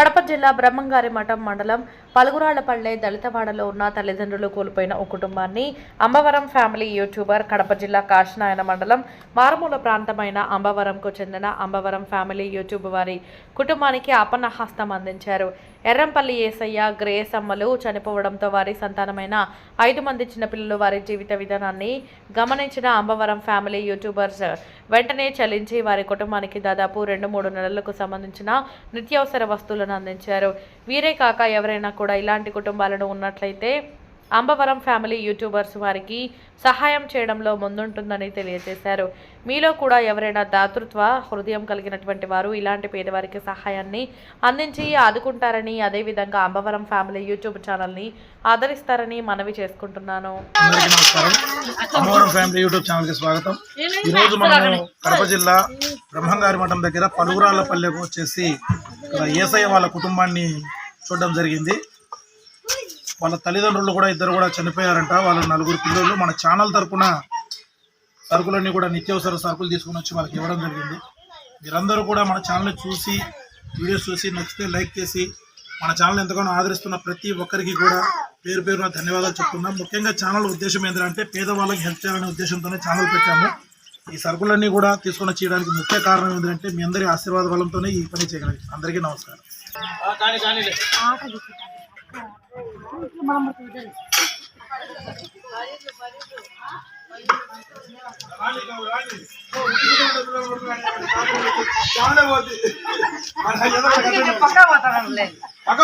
కడప జిల్లా బ్రహ్మంగారి మఠం మండలం పలుగురాళ్ళపల్లె దళితవాడలో ఉన్న తల్లిదండ్రులు కోల్పోయిన ఓ కుటుంబాన్ని అంబవరం ఫ్యామిలీ యూట్యూబర్ కడప జిల్లా కాశనాయన మండలం మారుమూల ప్రాంతమైన అంబవరంకు చెందిన అంబవరం ఫ్యామిలీ యూట్యూబ్ వారి కుటుంబానికి అపన్న హస్తం అందించారు. ఎర్రంపల్లి ఏసయ్య గ్రేస్ అమ్మలు చనిపోవడంతో వారి సంతానమైన ఐదు మంది చిన్నపిల్లలు వారి జీవిత విధానాన్ని గమనించిన అంబవరం ఫ్యామిలీ యూట్యూబర్స్ వెంటనే చలించి వారి కుటుంబానికి దాదాపు రెండు మూడు నెలలకు సంబంధించిన నిత్యావసర వస్తువులను అందించారు. వీరే కాక ఎవరైనా కూడా ఇలాంటి కుటుంబాలను ఉన్నట్లయితే అంబవరం ఫ్యామిలీ యూట్యూబర్స్ వారికి సహాయం చేయడంలో ముందుంటుందని తెలియజేశారు. మీలో కూడా ఎవరైనా దాతృత్వ హృదయం కలిగినటువంటి వారు ఇలాంటి పేదవారికి సహాయాన్ని అందించి ఆదుకుంటారని అదేవిధంగా అంబవరం ఫ్యామిలీ యూట్యూబ్ ఛానల్ని ఆదరిస్తారని మనవి చేసుకుంటున్నాను. ఫ్యామిలీ యూట్యూబ్ ఛానల్కి స్వాగతం. ఈరోజు మనము కడప జిల్లా బ్రహ్మంగారి మఠం దగ్గర పలుగురాళ్ళ పల్లెకు వచ్చేసి ఇక్కడ ఏసఐ వాళ్ళ కుటుంబాన్ని చూడడం జరిగింది. వాళ్ళ తల్లిదండ్రులు కూడా ఇద్దరు కూడా చనిపోయారంట. వాళ్ళ నలుగురు పిల్లలు మన ఛానల్ తరఫున సరుకులన్నీ కూడా నిత్యావసర సరుకులు తీసుకుని వచ్చి వాళ్ళకి ఇవ్వడం జరిగింది. మీరందరూ కూడా మన ఛానల్ని చూసి వీడియోస్ చూసి నచ్చితే లైక్ చేసి మన ఛానల్ ఎంతగానో ఆదరిస్తున్న ప్రతి ఒక్కరికి కూడా పేరు పేరున ధన్యవాదాలు చెప్తున్నాం. ముఖ్యంగా ఛానల్ ఉద్దేశం ఏంటంటే పేదవాళ్ళకి హెల్ప్ చేయాలనే ఉద్దేశంతోనే ఛానల్ పెట్టాము. ఈ సరుకులన్నీ కూడా తీసుకొని చేయడానికి ముఖ్య కారణం ఏంటంటే మీ అందరి ఆశీర్వాద బలంతోనే ఈ పని చేయగలిగాం. అందరికీ నమస్కారం. పక్క